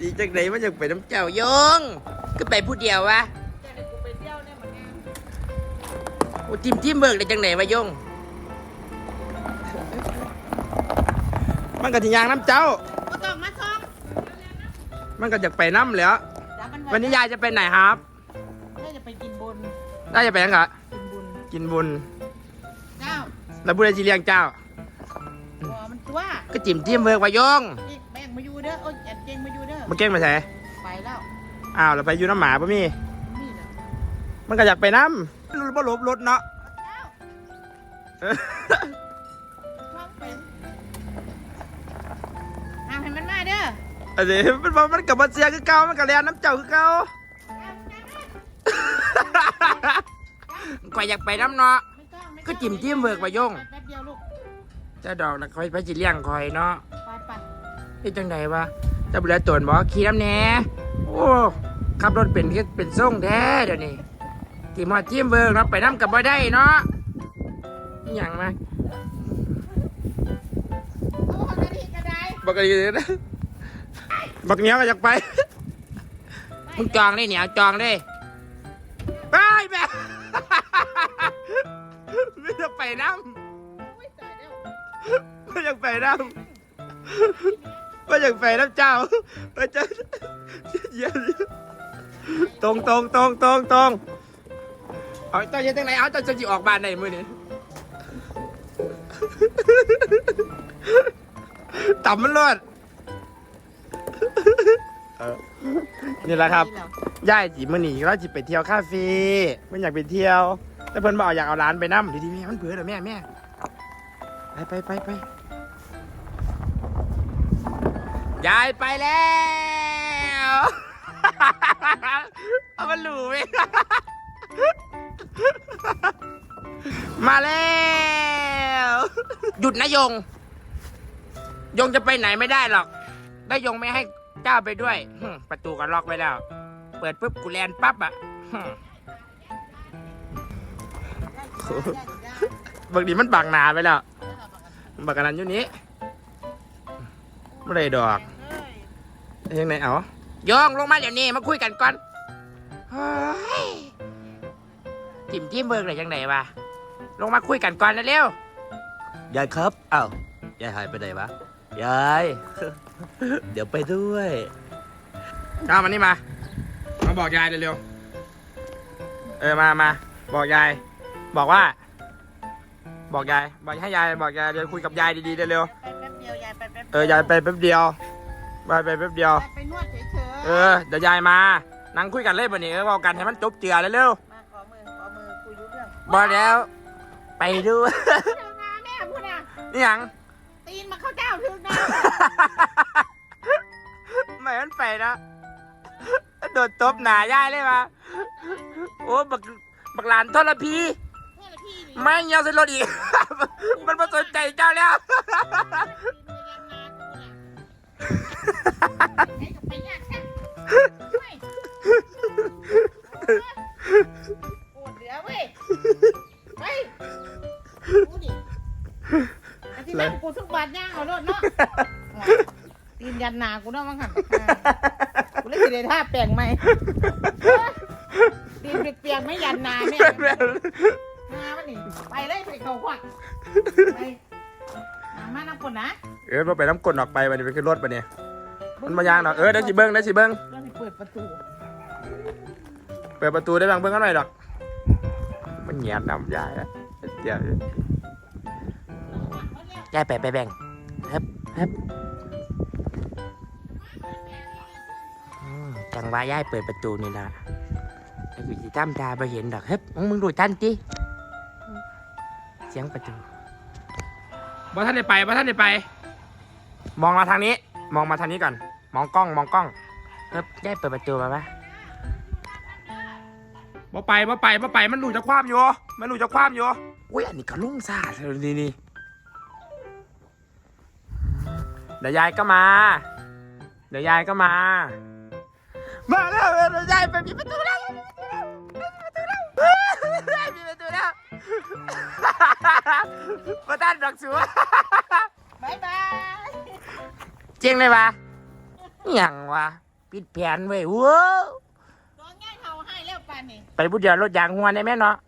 ดีจังไหนมันอยากไปน้ำเจ้าโยงก็ไปผู้เดียววะจะได้กูไปเที่ยวเนี่ยเหมือนกันโอ้ทิมทิมเบิกได้จังไหนวะโยง มันก็ทิยางน้ำเจ้าก็ต้องมาซ่องมันก็อยากไปน้ำแหล้วแล้วมันวันนี้ยายจะไปไหนครับน่าจะไปกินบุญน่าจะไปยังไงกินบุญกินบุญ เจ้าแล้วบุญจีเลี้ยงเจ้าหัวมันตัวก็จิ้มทิมเบิกวะโยง ด้อโอ้ยแอนเจงมาอยู่เด้อมาเก่งมาใส่ไปแล้วอ้าวเราไปอยู่น้ำหมาป่ะมี่นี่แหละมันก็อยากไปน้ำรู้บ่หลบรถเนาะเจ้าเออชอบเป็นเอาให้มันมาเด้ออันนี้มันบอกมันกลับมาเสียคือเก่ามันก็เรียนน้ำเจ้าคือเก่าข่อยอยากไปน้ำเนาะ ไม่ต้องไม่ต้องก็จิ้มจิ้มเบิกมาโย่งแป๊บเดียวลูก เจ้าดอกนะคอยไปจิเลี้ยงคอยเนาะ ไปไปนี่จังไหนวะเจ้าบุรีตวนบอกขี่น้ำแหน่โอ้ขับรถเป็นคือเป็นส่งแท้เดี๋ยวนี้ที่มาจิ้มเบิกเนาะไปน้ำกับบ่ได้เนาะอหย่างมาโอ้กระดิ่งกระไดบอกกันอยู่นะบักเหนียวก็อยากไปมึงจองได้เหนียวจองได้ไปแบบไม่อยากไปน้ำอุ้ยตายแล้วไม่อยากไปน้ำไม่อยากไปน้ำเจ้าไปเจ้าเย็นตรงตรงตรงตรงตรงเอาเจ้าเย็นตั้งไหนเอาเจ้าจะจีออกบ้านไหนมือนี่ต่ำมันรอดเออนี่แหละครับย่ายจีมันหนีว่าจีไปเที่ยวคาเฟ่มันอยากไปเที่ยว แต่เพิ่นบอกอยากเอาร้านไปนั่มดีดีๆแม่มันเผื่อเหรอแม่แม่ไปไปไปไป ยายไปแล้วเอามันหลูไปมาแล้ว หยุดนะยง ยงจะไปไหนไม่ได้หรอก ได้ยงไม่ให้เจ้าไปด้วย ประตูก็ล็อกไว้แล้ว เปิดปุ๊บกูแลนปั๊บอะบางทีมันบังหนาไปแล้วบักกันนั้นอยู่นี้ ไม่ได้ดอกยังไงเอายองลงมาเดี๋ยวนี้มาคุยกันก่อนเฮ้ยจิ้มจิ้มเบิกเลยยังไงวะลงมาคุยกันก่อนเร็วยายครับอ้าวยายหายไปไหนวะยาย เดี๋ยวไปด้วยๆเอามานี่มามาบอกยายเร็วๆเออมามาบอกยาย บอกว่า บอกยาย บอกให้ยาย บอกยายเดี๋ยวคุยกับยายดีๆเร็วไปแป๊บเดียวยายไปแป๊บๆ เออยายไปแป๊บเดียวยายไปแป๊บเดียวยายไปนวดเฉยๆเออเดี๋ยวยายมา นั่งคุยกันเลยบ่นี้เออบอกกันให้มันจบเจือเร็วมาขอมือขอมือคุยรู้เรื่องๆบอกแล้ว ไปด้วยเจ้านาแม่พูดนะนี่หยัง ตีนมาเข้าเจ้าถึงนะไม่มันไปนะโดนตบหนายายเลยมาโอ้บักบักหลานทรพีนี่แหละพี่นี่ไม่เงียวใส่รถอีก มันมาสนใจเจ้าแล้ว ตีนมายำนา กูน่ะไอ้กับไปยากแท้เว้ยโอ้เหลือเว้ยเฮ้ยดูดิไอ้ที่นั่งกูทุกบาทย่างเอารถเนาะตีนยันนากูเนาะมั้งหันกูเลยสิได้ท่าแปลงไหมตีนเปียกๆไม่ยันนาแม่มาวันนี้ไปเลยไปเขาขวักไปมามาน้ำกดนะเออมาไปน้ำกลนออกไปวันนี้ไปขึ้นรถปะเนี่ยมันมายางดอกเออได้สิเบิ้งได้สิเบิ้งเราสิเปิดประตูเปิดประตูได้บ้างเบิ้งกันหน่อยดอก มันแหงนนำยายอะเดี๋ยวยายไปไปแบ่งเฮ้บเฮ้บอืมจังว่ายายเปิดประตูนี่นะไอ้กูสิตามตาไปเห็นดอกเฮ้บมึงดูทันจิเสียงประตู บ่ท่านได้ไปบ่ท่านได้ไป มองมาทางนี้ มองมาทางนี้ก่อน มองกล้อง มองกล้องเฮ้บยายเปิดประตูมาปะบ่ไปบ่ไปบ่ไปมันหลุดจากความอยู่ มันหลุดจากความอยู่อุ้ยอันนี้ก็ลุ่งซาดเลยนี่นี่เดี๋ยวยายก็มา เดี๋ยวยายก็มา มาแล้วเดี๋ยวยายไปปิดประตูแล้วาต้านดอกสัวบายบายเจียงเลยปะอหย่างวะปิดแผนเว้ยว้าวตัวง่ายเขาให้แล้วปานนี่ไปผู้เดียวรถยางหัวได้แม่เนาะแม่